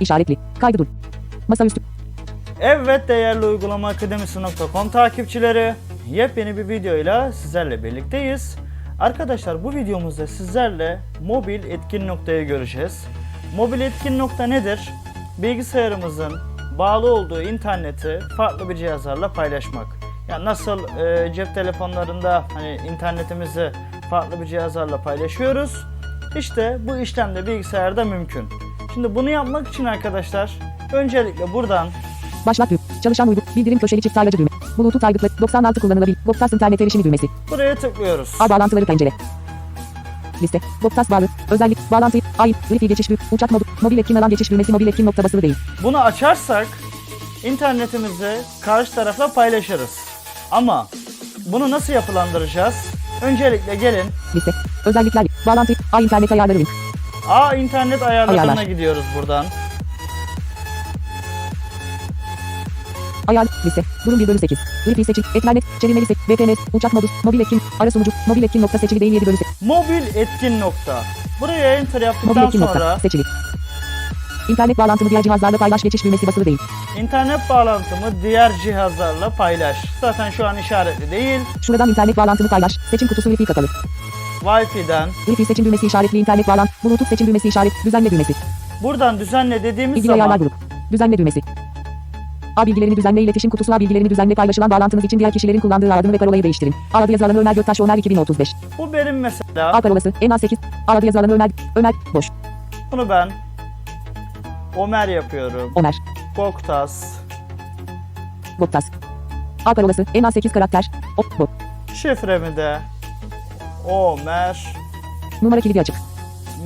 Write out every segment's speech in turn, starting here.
işaretli. Kaydı dur. Masaüstü. Evet değerli uygulama akademisi.com takipçileri yepyeni bir videoyla sizlerle birlikteyiz. Arkadaşlar bu videomuzda sizlerle mobil etkin noktayı göreceğiz. Mobil etkin nokta nedir? Bilgisayarımızın bağlı olduğu interneti farklı bir cihazlarla paylaşmak. Yani nasıl e, cep telefonlarında hani internetimizi farklı bir cihazlarla paylaşıyoruz. İşte bu işlem de bilgisayarda mümkün. Şimdi bunu yapmak için arkadaşlar öncelikle buradan Başlat düğme. Çalışan uygu. Bildirim köşeli çift tarlacı düğme. Bluetooth aygıtlı. 96 kullanılabilir. Boktas internet erişimi düğmesi. Buraya tıklıyoruz. A bağlantıları pencere. Liste. Boktas bağlı. Özellik. Bağlantı. Ay. Wi-Fi geçiş düğ. Uçak modu. Mobil etkin alan geçiş düğmesi. Mobil etkin nokta basılı değil. Bunu açarsak internetimizi karşı tarafla paylaşırız. Ama bunu nasıl yapılandıracağız? Öncelikle gelin Liste. Özellikler. Bağlantı. A internet ayarları link. A internet ayarlarına Ayarlar. gidiyoruz buradan. Ayar. Liste. Durum 1 bölü 8. Wi-Fi seçil. Ethernet. Çevirmeli seç. VPN. Uçak modu. Mobil etkin. Ara sunucu. Mobil etkin nokta seçili değil 7 bölü 8. Mobil etkin nokta. Buraya enter Mobil yaptıktan etkin nokta. sonra Seçili. İnternet bağlantını diğer cihazlarla paylaş geçiş düğmesi basılı değil. internet bağlantımı diğer cihazlarla paylaş. Zaten şu an işaretli değil. Şuradan internet bağlantını paylaş. Seçim kutusu Wi-Fi kapalı. Wi-Fi'den Wi-Fi seçim düğmesi işaretli internet bağlantı. Bluetooth seçim düğmesi işaret. Düzenle düğmesi. buradan düzenle dediğimiz ayarlar zaman grup. Düzenle düğmesi. A bilgilerini düzenle iletişim kutusu A bilgilerini düzenle paylaşılan bağlantınız için diğer kişilerin kullandığı adını ve parolayı değiştirin. A adı yazı alanı Ömer Göktaş Ömer 2035. bu benim A mesela. parolası en az 8. A adı yazı alanı Ömer. Ömer. Boş. Bunu ben Ömer yapıyorum. Ömer. Boktas. Boktas. A parolası en az 8 karakter. O. Bu. Şifremi de Ömer Numara kilidi açık.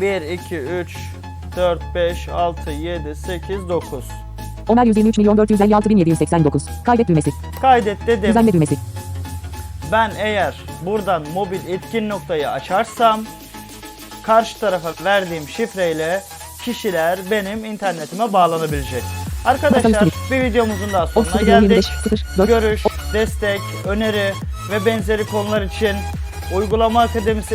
1, 2, 3, 4, 5, 6, 7, 8, 9. Ömer 123 milyon 456 bin 789. Kaydet düğmesi. Kaydet dedim. Düzenle düğmesi. Ben eğer buradan mobil etkin noktayı açarsam karşı tarafa verdiğim şifreyle kişiler benim internetime bağlanabilecek. Arkadaşlar bir videomuzun daha sonuna 30 geldik. 25 0 4 Görüş, destek, öneri ve benzeri konular için uygulama akademisi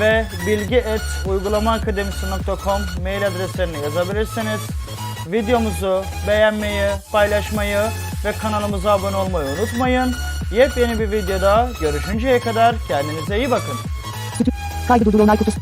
ve bilgi et mail adreslerini yazabilirsiniz. Videomuzu beğenmeyi, paylaşmayı ve kanalımıza abone olmayı unutmayın. Yepyeni bir videoda görüşünceye kadar kendinize iyi bakın. Kaydı durdur kutusu.